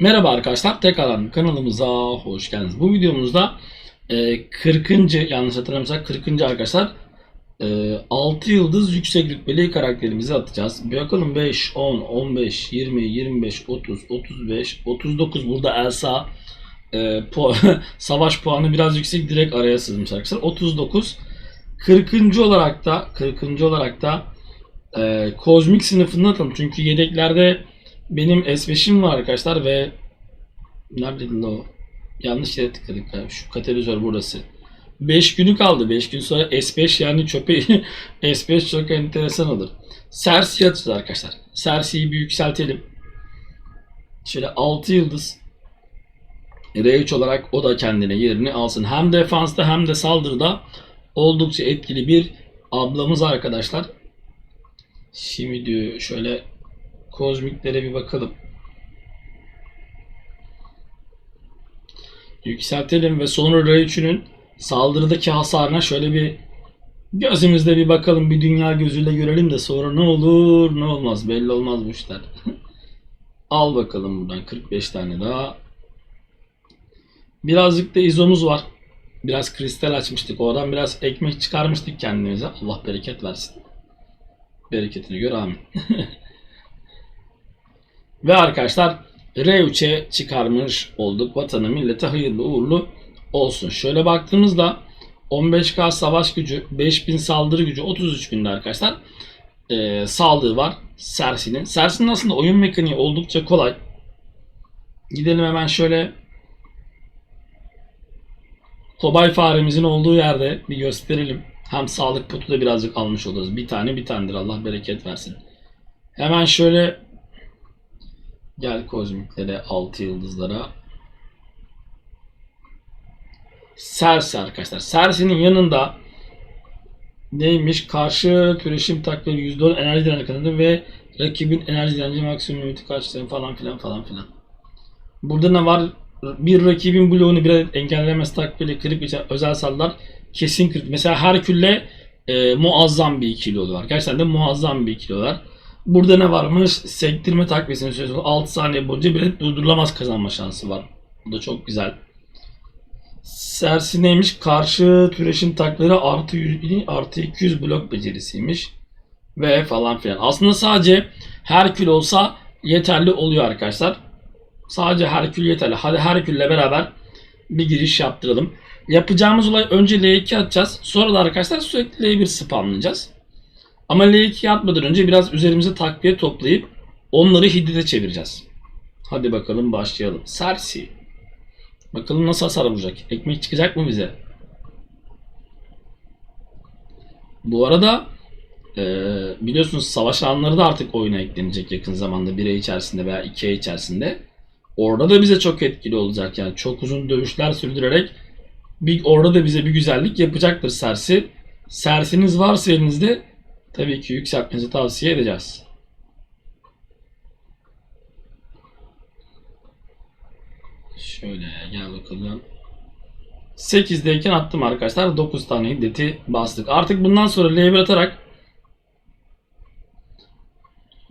Merhaba arkadaşlar, tekrardan kanalımıza hoş geldiniz. Bu videomuzda e, 40. yanlış hatırlamıyorsak 40. arkadaşlar e, 6 yıldız yüksek rütbeli karakterimizi atacağız. Bakalım 5, 10, 15, 20, 25, 30, 35, 39 burada Elsa e, pu- savaş puanı biraz yüksek direkt araya sızmış arkadaşlar. 39 40. olarak da 40. olarak da e, kozmik sınıfını atalım. Çünkü yedeklerde benim S5'im var arkadaşlar ve neredeydi o? Yanlış yere tıkladık galiba. Şu katalizör burası. 5 günü kaldı. 5 gün sonra S5 yani çöpe S5 çok enteresan olur. Cersei atacağız arkadaşlar. Cersei'yi bir yükseltelim. Şöyle 6 yıldız. R3 olarak o da kendine yerini alsın. Hem defansta hem de saldırıda oldukça etkili bir ablamız arkadaşlar. Şimdi diyor şöyle kozmiklere bir bakalım. Yükseltelim ve sonra R3'ünün saldırıdaki hasarına şöyle bir gözümüzde bir bakalım. Bir dünya gözüyle görelim de sonra ne olur ne olmaz. Belli olmaz bu işler. Al bakalım buradan 45 tane daha. Birazcık da izomuz var. Biraz kristal açmıştık. Oradan biraz ekmek çıkarmıştık kendimize. Allah bereket versin. Bereketini gör amin. Ve arkadaşlar R3'e çıkarmış olduk. Vatanı millete hayırlı uğurlu olsun. Şöyle baktığımızda 15k savaş gücü, 5000 saldırı gücü, 33.000'de arkadaşlar e, saldırı var Cersei'nin. Cersei'nin aslında oyun mekaniği oldukça kolay. Gidelim hemen şöyle kobay faremizin olduğu yerde bir gösterelim. Hem sağlık potu da birazcık almış oluruz. Bir tane bir tanedir Allah bereket versin. Hemen şöyle Gel kozmiklere 6 yıldızlara. Cersei arkadaşlar. Cersei'nin yanında neymiş? Karşı türeşim takları %10 enerji kanadı ve rakibin enerji direnci maksimum limiti kaçtığını falan filan falan filan. Burada ne var? Bir rakibin bloğunu bir adet engellemesi takviyle kırıp geçen özel saldırılar kesin kırıp. Mesela Herkül'le e, muazzam bir ikili oluyor. Gerçekten de muazzam bir ikili oluyorlar. Burada ne varmış? Sektirme takviyesinin süresi 6 saniye boyunca bir durdurulamaz kazanma şansı var. Bu da çok güzel. Sersi neymiş? Karşı türeşim takları artı 100, artı 200 blok becerisiymiş. Ve falan filan. Aslında sadece Herkül olsa yeterli oluyor arkadaşlar. Sadece Herkül yeterli. Hadi Herkül'le beraber bir giriş yaptıralım. Yapacağımız olay önce L2 atacağız. Sonra da arkadaşlar sürekli L1 spamlayacağız. Ama L2'ye atmadan önce biraz üzerimize takviye toplayıp onları hiddete çevireceğiz. Hadi bakalım başlayalım. Cersei. Bakalım nasıl hasar vuracak. Ekmek çıkacak mı bize? Bu arada eee, biliyorsunuz savaş alanları da artık oyuna eklenecek yakın zamanda. Bir ay içerisinde veya iki ay içerisinde. Orada da bize çok etkili olacak. Yani çok uzun dövüşler sürdürerek bir, orada da bize bir güzellik yapacaktır Cersei. Cersei'niz varsa elinizde tabii ki yükseltmenizi tavsiye edeceğiz. Şöyle gel bakalım. 8'deyken attım arkadaşlar. 9 tane hiddeti bastık. Artık bundan sonra L1 atarak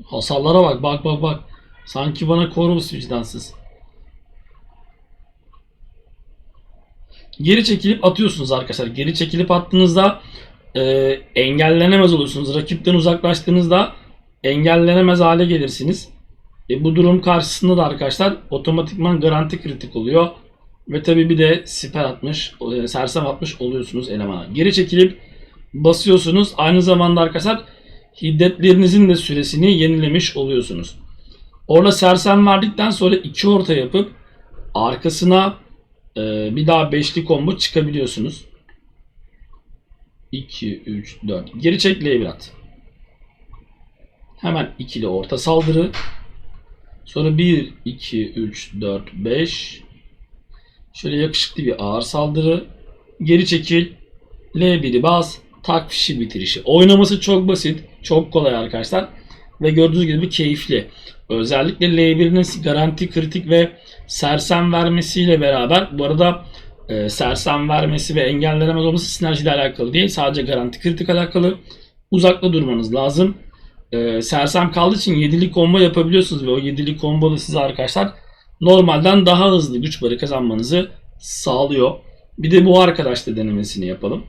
hasarlara bak bak bak bak. Sanki bana korumuz vicdansız. Geri çekilip atıyorsunuz arkadaşlar. Geri çekilip attığınızda e, engellenemez olursunuz. Rakipten uzaklaştığınızda engellenemez hale gelirsiniz. E, bu durum karşısında da arkadaşlar otomatikman garanti kritik oluyor. Ve tabi bir de siper atmış, e, sersem atmış oluyorsunuz elemana. Geri çekilip basıyorsunuz. Aynı zamanda arkadaşlar hiddetlerinizin de süresini yenilemiş oluyorsunuz. Orada sersem verdikten sonra iki orta yapıp arkasına e, bir daha beşli combo çıkabiliyorsunuz. 2, 3, 4. Geri çek L1 at. Hemen ikili orta saldırı. Sonra 1, 2, 3, 4, 5. Şöyle yakışıklı bir ağır saldırı. Geri çekil. L1'i bas. Tak fişi bitirişi. Oynaması çok basit. Çok kolay arkadaşlar. Ve gördüğünüz gibi keyifli. Özellikle L1'in garanti kritik ve sersem vermesiyle beraber bu arada e, sersem vermesi ve engellenemez olması sinerjiyle alakalı değil. Sadece garanti kritik alakalı. Uzakta durmanız lazım. E, sersem kaldığı için 7'li combo yapabiliyorsunuz ve o 7'li combo da size arkadaşlar normalden daha hızlı güç barı kazanmanızı sağlıyor. Bir de bu arkadaşla denemesini yapalım.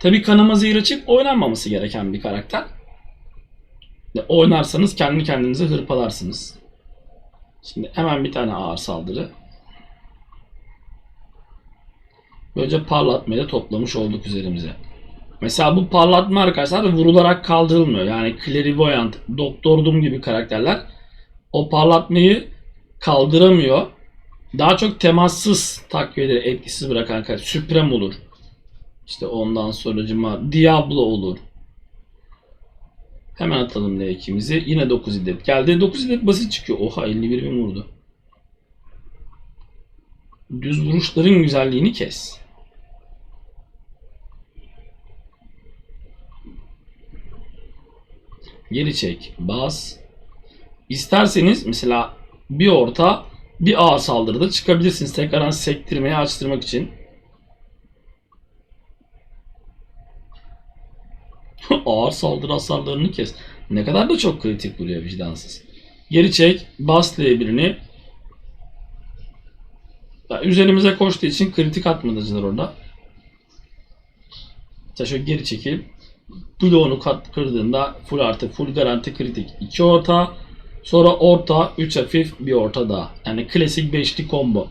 Tabi kanama zehir açık oynanmaması gereken bir karakter. Oynarsanız kendi kendinize hırpalarsınız. Şimdi hemen bir tane ağır saldırı. Böylece parlatmayı da toplamış olduk üzerimize. Mesela bu parlatma arkadaşlar vurularak kaldırılmıyor. Yani Clairvoyant, Doktor Doom gibi karakterler o parlatmayı kaldıramıyor. Daha çok temassız takviyeleri etkisiz bırakan karakter. Supreme olur. İşte ondan sonracıma Diablo olur. Hemen atalım L2'mizi. Yine 9 idet geldi. 9 idet basit çıkıyor. Oha 51 bin vurdu. Düz vuruşların güzelliğini kes. Geri çek. Bas. İsterseniz mesela bir orta bir ağır saldırıda çıkabilirsiniz. Tekrardan sektirmeye açtırmak için. ağır saldırı hasarlarını kes. Ne kadar da çok kritik vuruyor vicdansız. Geri çek. Bas birini. Ya üzerimize koştuğu için kritik atmadıcılar orada. Mesela geri çekip bloğunu kat kırdığında full artı full garanti kritik 2 orta sonra orta 3 hafif bir orta daha. Yani klasik beşli combo.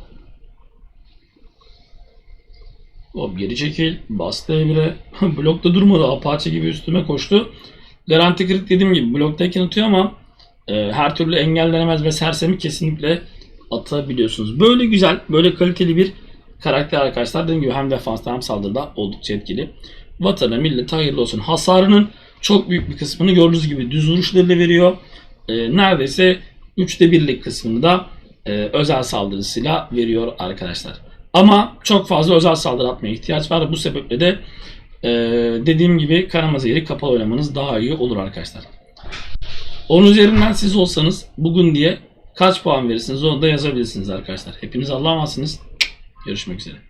Hop geri çekil. Bastı emre. Blokta durmadı. Apache gibi üstüme koştu. Garanti crit dediğim gibi bloktayken atıyor ama e, her türlü engellenemez ve sersemi kesinlikle atabiliyorsunuz. Böyle güzel, böyle kaliteli bir karakter arkadaşlar. Dediğim gibi hem defansta hem saldırıda oldukça etkili. Vatana, millete hayırlı olsun. Hasarının çok büyük bir kısmını gördüğünüz gibi düz vuruşlarıyla veriyor. E, neredeyse 3'te 1'lik kısmını da e, özel saldırısıyla veriyor arkadaşlar. Ama çok fazla özel saldırı atmaya ihtiyaç var. Bu sebeple de e, dediğim gibi kanama zehri kapalı oynamanız daha iyi olur arkadaşlar. 10 üzerinden siz olsanız bugün diye kaç puan verirsiniz onu da yazabilirsiniz arkadaşlar. Hepiniz Allah'a emanetsiniz. Görüşmek üzere.